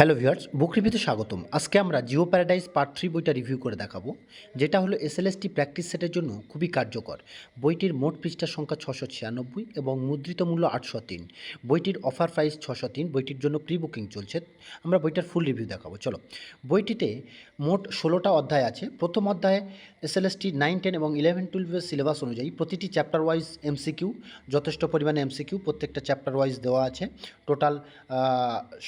Hello viewers, বুক রিভিউতে স্বাগতম। আজকে আমরা জিও প্যারাডাইস পার্ট থ্রি বইটা রিভিউ করে দেখাবো, যেটা হলো এসএলএসটি প্র্যাকটিস সেটের জন্য খুবই কার্যকর। বইটির মোট পৃষ্ঠার সংখ্যা ছশো ছিয়ানব্বই এবং মুদ্রিত মূল্য আটশো তিন। বইটির অফার প্রাইস ছশো তিন, বইটির জন্য প্রি বুকিং চলছে। আমরা বইটার ফুল রিভিউ দেখাবো, চলো। বইটিতে মোট ষোলোটা অধ্যায় আছে। প্রথম অধ্যায়ে এসএলএসটি নাইন, টেন এবং ইলেভেন, টুয়েলভের সিলেবাস অনুযায়ী প্রতিটি চ্যাপ্টার ওয়াইজ এমসিকিউ, যথেষ্ট পরিমাণে এমসিকিউ প্রত্যেকটা চ্যাপ্টার ওয়াইজ দেওয়া আছে। টোটাল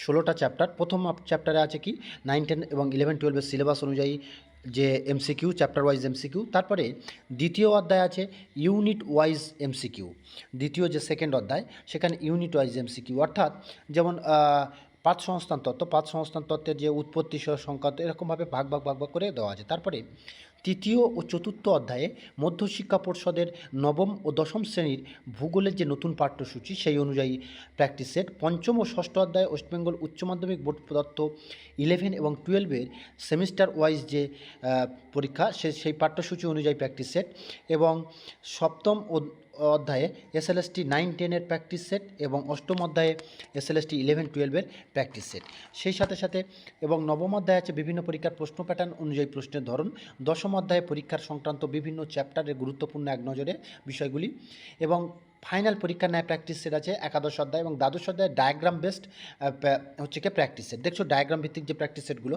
ষোলোটা চ্যাপ্টার। প্রথম চ্যাপ্টারে আছে কি? নাইন টেন এবং ইলেভেন টুয়েলভের সিলেবাস অনুযায়ী যে এমসিকিউ চ্যাপ্টার ওয়াইজ এমসিকিউ তারপরে দ্বিতীয় অধ্যায় আছে ইউনিট ওয়াইজ এমসিকিউ দ্বিতীয় যে সেকেন্ড অধ্যায়, সেখানে ইউনিট ওয়াইজ এমসিকিউ অর্থাৎ যেমন পাঁচ সংস্থান তত্ত্ব, পাঁচ সংস্থান তত্ত্বের যে উৎপত্তি সংক্রান্ত, এরকমভাবে ভাগ ভাগ ভাগ ভাগ করে দেওয়া আছে। তারপরে তৃতীয় ও চতুর্থ অধ্যায়ে মধ্যশিক্ষা পর্ষদের নবম ও দশম শ্রেণির ভূগোলের যে নতুন পাঠ্যসূচি, সেই অনুযায়ী প্র্যাকটিস সেট। পঞ্চম ও ষষ্ঠ অধ্যায়ে ওয়েস্টবেঙ্গল উচ্চ মাধ্যমিক বোর্ড প্রদত্ত ইলেভেন এবং টুয়েলভের সেমিস্টার ওয়াইজ যে পরীক্ষা, সে, সেই পাঠ্যসূচি অনুযায়ী প্র্যাকটিস সেট এবং সপ্তম ও অধ্যায়ে এসএলএসটি নাইন টেনের প্র্যাকটিস সেট এবং অষ্টম অধ্যায়ে এসএলএসটি ইলেভেন টুয়েলভের প্র্যাকটিস সেট সেই সাথে সাথে এবং নবম অধ্যায়ে আছে বিভিন্ন পরীক্ষার প্রশ্ন প্যাটার্ন অনুযায়ী প্রশ্নের ধরন। দশম অধ্যায়ে পরীক্ষার সংক্রান্ত বিভিন্ন চ্যাপ্টারের গুরুত্বপূর্ণ এক নজরে বিষয়গুলি। এবং ফাইনাল পরীক্ষার ন্যায় প্র্যাকটিস সেট আছে, একাদশ অধ্যায় এবং দ্বাদশ অধ্যায় ডায়াগ্রাম বেসড হচ্ছে কি প্র্যাকটিস সেট দেখছ ডায়াগ্রাম ভিত্তিক যে প্র্যাকটিস সেটগুলো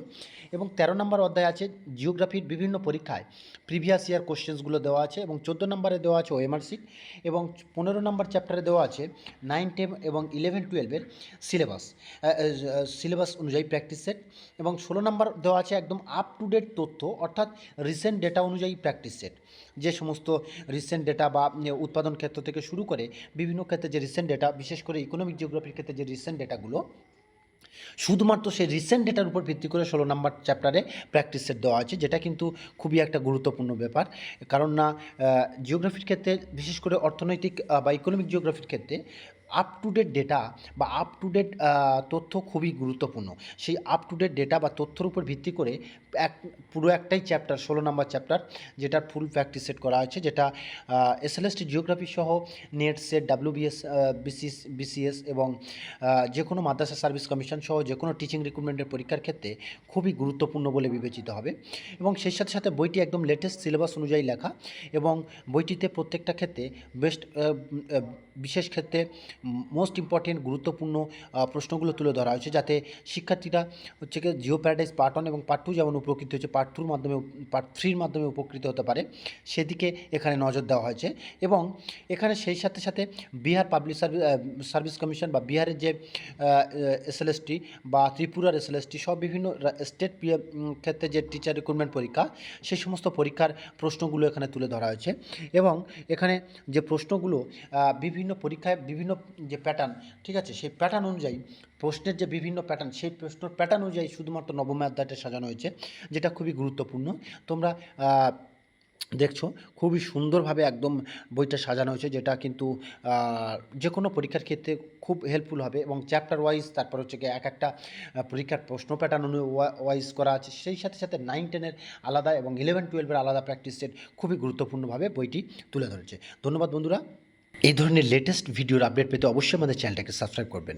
এবং তেরো নম্বর অধ্যায় আছে জিওগ্রাফির বিভিন্ন পরীক্ষায়। প্রিভিয়াস ইয়ার কোশ্চেন্সগুলো দেওয়া আছে এবং চোদ্দ নম্বরে দেওয়া আছে ওএমআর সিট এবং পনেরো নম্বর চ্যাপ্টারে দেওয়া আছে নাইন টেন এবং ইলেভেন টুয়েলভের সিলেবাস সিলেবাস অনুযায়ী প্র্যাকটিস সেট এবং ষোলো নম্বর দেওয়া আছে একদম আপ টু ডেট তথ্য অর্থাৎ রিসেন্ট ডেটা অনুযায়ী প্র্যাকটিস সেট যে সমস্ত রিসেন্ট ডেটা বা উৎপাদন ক্ষেত্র থেকে শুরু করে বিভিন্ন ক্ষেত্রে যে রিসেন্ট ডেটা বিশেষ করে ইকোনমিক জিওগ্রাফির ক্ষেত্রে যে রিসেন্ট ডেটাগুলো শুধুমাত্র সেই রিসেন্ট ডেটার উপর ভিত্তি করে ষোলো নম্বর চ্যাপ্টারে প্র্যাকটিসের দেওয়া আছে, যেটা কিন্তু খুবই একটা গুরুত্বপূর্ণ ব্যাপার। কারণ না জিওগ্রাফির ক্ষেত্রে, বিশেষ করে অর্থনৈতিক বা ইকোনমিক জিওগ্রাফির ক্ষেত্রে আপ টু ডেট ডেটা বা আপ টু ডেট তথ্য খুবই গুরুত্বপূর্ণ। সেই আপ টু ডেট ডেটা বা তথ্যর উপর ভিত্তি করে এক, পুরো একটাই চ্যাপ্টার ষোলো নম্বর চ্যাপ্টার যেটার ফুল প্র্যাকটিস সেট করা আছে যেটা এসএলএসটি জিওগ্রাফি সহ NET SET WBS BCS BCS এবং যে কোনো মাদ্রাসা সার্ভিস কমিশন সহ যে কোনো টিচিং রিক্রুটমেন্টের পরীক্ষার ক্ষেত্রে খুবই গুরুত্বপূর্ণ বলে বিবেচিত হবে। এবং সেই সাথে সাথে বইটি একদম লেটেস্ট সিলেবাস অনুযায়ী লেখা এবং বইটিতে প্রত্যেকটা ক্ষেত্রে বেস্ট বিশেষ ক্ষেত্রে মোস্ট ইম্পর্টেন্ট গুরুত্বপূর্ণ প্রশ্নগুলো তুলে ধরা হয়েছে যাতে শিক্ষার্থীরা হচ্ছে কি জিও প্যারাডাইস পার্ট ওয়ান এবং পার্ট টু যেমন উপকৃত হচ্ছে পার্ট টুর মাধ্যমে পার্ট থ্রির মাধ্যমে উপকৃত হতে পারে, সেদিকে এখানে নজর দেওয়া হয়েছে। এবং এখানে সেই সাথে সাথে Bihar public service service commission বা বিহারের যে এস এসএলএসটি বা ত্রিপুরার এসএলএসটি সব বিভিন্ন স্টেট ক্ষেত্রে যে টিচার রিক্রুটমেন্ট পরীক্ষা, সেই সমস্ত পরীক্ষার প্রশ্নগুলো এখানে তুলে ধরা হয়েছে। এবং এখানে যে প্রশ্নগুলো বিভিন্ন পরীক্ষায় বিভিন্ন যে প্যাটার্ন ঠিক আছে? সেই প্যাটার্ন অনুযায়ী প্রশ্নের যে বিভিন্ন প্যাটার্ন সেই প্রশ্নের প্যাটার্ন অনুযায়ী শুধুমাত্র নবম অধ্যায়টা সাজানো হয়েছে, যেটা খুবই গুরুত্বপূর্ণ। তোমরা দেখছ, খুবই সুন্দরভাবে একদম বইটা সাজানো হয়েছে, যেটা কিন্তু যে কোনো পরীক্ষার ক্ষেত্রে খুব হেল্পফুল হবে এবং চ্যাপ্টার ওয়াইজ তারপর হচ্ছে গিয়ে এক একটা পরীক্ষার প্রশ্ন প্যাটার্ন ওয়াইজ করা আছে। সেই সাথে সাথে নাইন টেনের আলাদা এবং ইলেভেন টুয়েলভের আলাদা প্র্যাকটিস সেট খুবই গুরুত্বপূর্ণভাবে বইটি তুলে ধরেছে। ধন্যবাদ বন্ধুরা। এই ধরনের লেটেস্ট ভিডিওর আপডেট পেতে অবশ্যই আমাদের চ্যানেলটাকে সাবস্ক্রাইব করবেন।